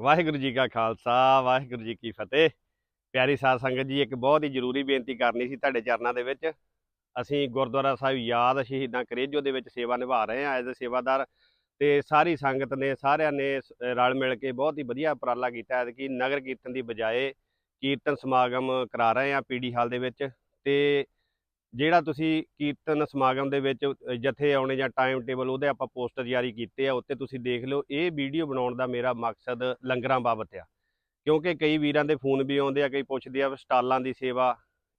ਵਾਹਿਗੁਰੂ ਜੀ ਕਾ ਖਾਲਸਾ, ਵਾਹਿਗੁਰੂ ਜੀ ਕੀ ਫਤਿਹ। ਪਿਆਰੀ ਸਾਧ ਸੰਗਤ ਜੀ, ਇੱਕ ਬਹੁਤ ਹੀ ਜ਼ਰੂਰੀ ਬੇਨਤੀ ਕਰਨੀ ਸੀ ਤੁਹਾਡੇ ਚਰਨਾਂ ਦੇ ਵਿੱਚ। ਅਸੀਂ ਗੁਰਦੁਆਰਾ ਸਾਹਿਬ ਯਾਦ ਸ਼ਹੀਦਾਂ ਕਰੇਜੋ ਦੇ ਵਿੱਚ ਸੇਵਾ ਨਿਭਾ ਰਹੇ ਹਾਂ ਐਜ਼ ਅ ਸੇਵਾਦਾਰ ਤੇ ਸਾਰੀ ਸੰਗਤ ਨੇ, ਸਾਰਿਆਂ ਨੇ ਸ- ਰਲ ਮਿਲ ਕੇ ਬਹੁਤ ਹੀ ਵਧੀਆ ਉਪਰਾਲਾ ਕੀਤਾ ਹੈ ਕਿ ਨਗਰ ਕੀਰਤਨ ਦੀ ਬਜਾਏ ਕੀਰਤਨ ਸਮਾਗਮ ਕਰਾ ਰਹੇ ਹਾਂ ਪੀਡੀ ਹਾਲ ਦੇ ਵਿੱਚ ਤੇ ਜਿਹੜਾ ਤੁਸੀਂ ਕੀਰਤਨ ਸਮਾਗਮ ਦੇ ਵਿੱਚ ਜਥੇ ਆਉਣੇ ਜਾਂ ਟਾਈਮ ਟੇਬਲ ਉਹਦੇ ਆਪਾਂ ਪੋਸਟਰ ਜਾਰੀ ਕੀਤੇ ਆ, ਉੱਤੇ ਤੁਸੀਂ ਦੇਖ ਲਓ, ਇਹ ਵੀਡੀਓ ਬਣਾਉਣ ਦਾ ਮੇਰਾ ਮਕਸਦ ਲੰਗਰਾਂ ਬਾਬਤ ਆ। ਕਿਉਂਕਿ ਕਈ ਵੀਰਾਂ ਦੇ ਫੋਨ ਵੀ ਆਉਂਦੇ ਆ, ਕਈ ਪੁੱਛਦੇ ਆ ਵੀ ਸਟਾਲਾਂ ਦੀ ਸੇਵਾ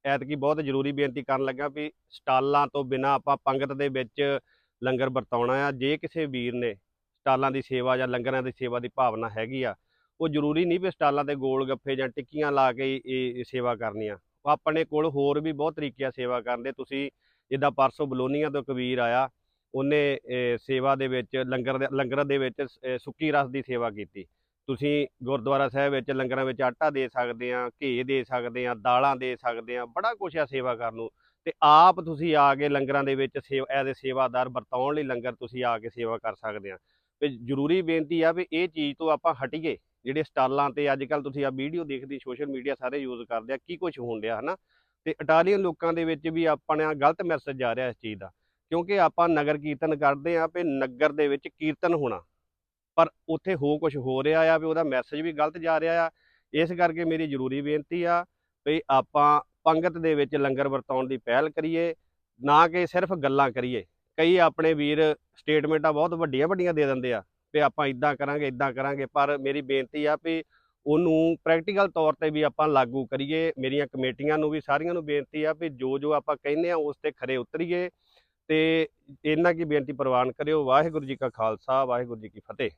ਐਤਕੀ ਬਹੁਤ ਜ਼ਰੂਰੀ ਬੇਨਤੀ ਕਰਨ ਲੱਗਾ ਵੀ ਸਟਾਲਾਂ ਤੋਂ ਬਿਨਾ ਆਪਾਂ ਪੰਗਤ ਦੇ ਵਿੱਚ ਲੰਗਰ ਵਰਤਾਉਣਾ ਆ। ਜੇ ਕਿਸੇ ਵੀਰ ਨੇ ਸਟਾਲਾਂ ਦੀ ਸੇਵਾ ਜਾਂ ਲੰਗਰਾਂ ਦੀ ਸੇਵਾ ਦੀ ਭਾਵਨਾ ਹੈਗੀ ਆ, ਉਹ ਜ਼ਰੂਰੀ ਨਹੀਂ ਵੀ ਸਟਾਲਾਂ ਤੇ ਗੋਲ ਗੱਫੇ ਜਾਂ ਟਿੱਕੀਆਂ ਲਾ ਕੇ ਇਹ ਇਹ ਸੇਵਾ ਕਰਨੀ ਆ। ਆਪਣੇ ਕੋਲ ਹੋਰ ਵੀ ਬਹੁਤ ਤਰੀਕੇ ਆ ਸੇਵਾ ਕਰਨ ਦੇ। ਤੁਸੀਂ ਜਿੱਦਾਂ ਪਰਸੋਂ ਬਲੋਨੀਆਂ ਤੋਂ ਕਬੀਰ ਆਇਆ, ਉਹਨੇ ਸੇਵਾ ਦੇ ਵਿੱਚ ਲੰਗਰ ਦੇ ਲੰਗਰ ਦੇ ਵਿੱਚ ਸ- ਸੁੱਕੀ ਰਸ ਦੀ ਸੇਵਾ ਕੀਤੀ। ਤੁਸੀਂ ਗੁਰਦੁਆਰਾ ਸਾਹਿਬ ਵਿੱਚ ਲੰਗਰਾਂ ਵਿੱਚ ਆਟਾ ਦੇ ਸਕਦੇ ਆ, ਘੇ ਦੇ ਸਕਦੇ ਆ, ਦਾਲਾਂ ਦੇ ਸਕਦੇ ਆ, ਬੜਾ ਕੁਛ ਆ ਸੇਵਾ ਕਰਨ ਨੂੰ। ਤੇ ਆਪ ਤੁਸੀਂ ਆ ਕੇ ਲੰਗਰਾਂ ਦੇ ਵਿੱਚ ਸੇਵਾ, ਐਜ਼ ਅ ਸੇਵਾਦਾਰ ਵਰਤਾਉਣ ਲਈ ਲੰਗਰ ਤੁਸੀਂ ਆ ਕੇ ਸੇਵਾ ਕਰ ਸਕਦੇ ਆ। ਤੇ ਜ਼ਰੂਰੀ ਬੇਨਤੀ ਆ ਵੀ ਇਹ ਚੀਜ਼ ਤੋਂ ਆਪਾਂ ਹਟੀਏ। ਜਿਹੜੇ ਸਟਾਲਾਂ ਤੇ ਅੱਜ ਕੱਲ ਤੁਸੀਂ ਆ ਵੀਡੀਓ ਦੇਖਦੇ, ਸੋਸ਼ਲ ਮੀਡੀਆ ਸਾਰੇ ਯੂਜ਼ ਕਰਦੇ ਆ, ਕੀ ਕੁਝ ਹੋਣ ਡਿਆ, ਹਨਾ? ਤੇ ਇਟਾਲੀਅਨ ਲੋਕਾਂ ਦੇ ਵਿੱਚ ਵੀ ਆਪਾਂ ਆਪਣਾ ਗਲਤ ਮੈਸੇਜ ਜਾ ਰਿਹਾ ਇਸ ਚੀਜ਼ ਦਾ, ਕਿਉਂਕਿ ਆਪਾਂ ਨਗਰ ਕੀਰਤਨ ਕਰਦੇ ਆ ਵੀ ਨਗਰ ਦੇ ਵਿੱਚ ਕੀਰਤਨ ਹੋਣਾ, ਪਰ ਉੱਥੇ ਹੋ ਕੁਝ ਹੋ ਰਿਹਾ ਆ ਵੀ ਉਹਦਾ ਮੈਸੇਜ ਵੀ ਗਲਤ ਜਾ ਰਿਹਾ ਆ, ਇਸ ਕਰਕੇ ਮੇਰੀ ਜ਼ਰੂਰੀ ਬੇਨਤੀ ਆ ਵੀ ਆਪਾਂ ਪੰਗਤ ਦੇ ਵਿੱਚ ਲੰਗਰ ਵਰਤਾਉਣ ਦੀ ਪਹਿਲ ਕਰੀਏ, ਨਾ ਕਿ ਸਿਰਫ ਗੱਲਾਂ ਕਰੀਏ, ਕਈ ਆਪਣੇ ਵੀਰ ਸਟੇਟਮੈਂਟਾਂ ਬਹੁਤ ਵੱਡੀਆਂ ਵੱਡੀਆਂ ਦੇ ਦਿੰਦੇ ਆ ਵੀ ਆਪਾਂ ਇਦਾਂ ਕਰਾਂਗੇ ਇਦਾਂ ਕਰਾਂਗੇ, ਪਰ ਮੇਰੀ ਬੇਨਤੀ ਆ ਵੀ ਉਹਨੂੰ ਪ੍ਰੈਕਟੀਕਲ ਤੌਰ ਤੇ ਵੀ ਆਪਾਂ ਲਾਗੂ ਕਰੀਏ। ਮੇਰੀਆਂ ਕਮੇਟੀਆਂ ਨੂੰ ਵੀ, ਸਾਰੀਆਂ ਨੂੰ ਬੇਨਤੀ ਆ ਵੀ ਜੋ ਜੋ ਆਪਾਂ ਕਹਿੰਦੇ ਆ ਉਸ ਤੇ ਖਰੇ ਉਤਰੀਏ ਤੇ ਇਹਨਾਂ ਕੀ ਬੇਨਤੀ ਪ੍ਰਵਾਨ ਕਰਿਓ। ਵਾਹਿਗੁਰੂ ਜੀ ਕਾ ਖਾਲਸਾ, ਵਾਹਿਗੁਰੂ ਜੀ ਕੀ ਫਤਿਹ।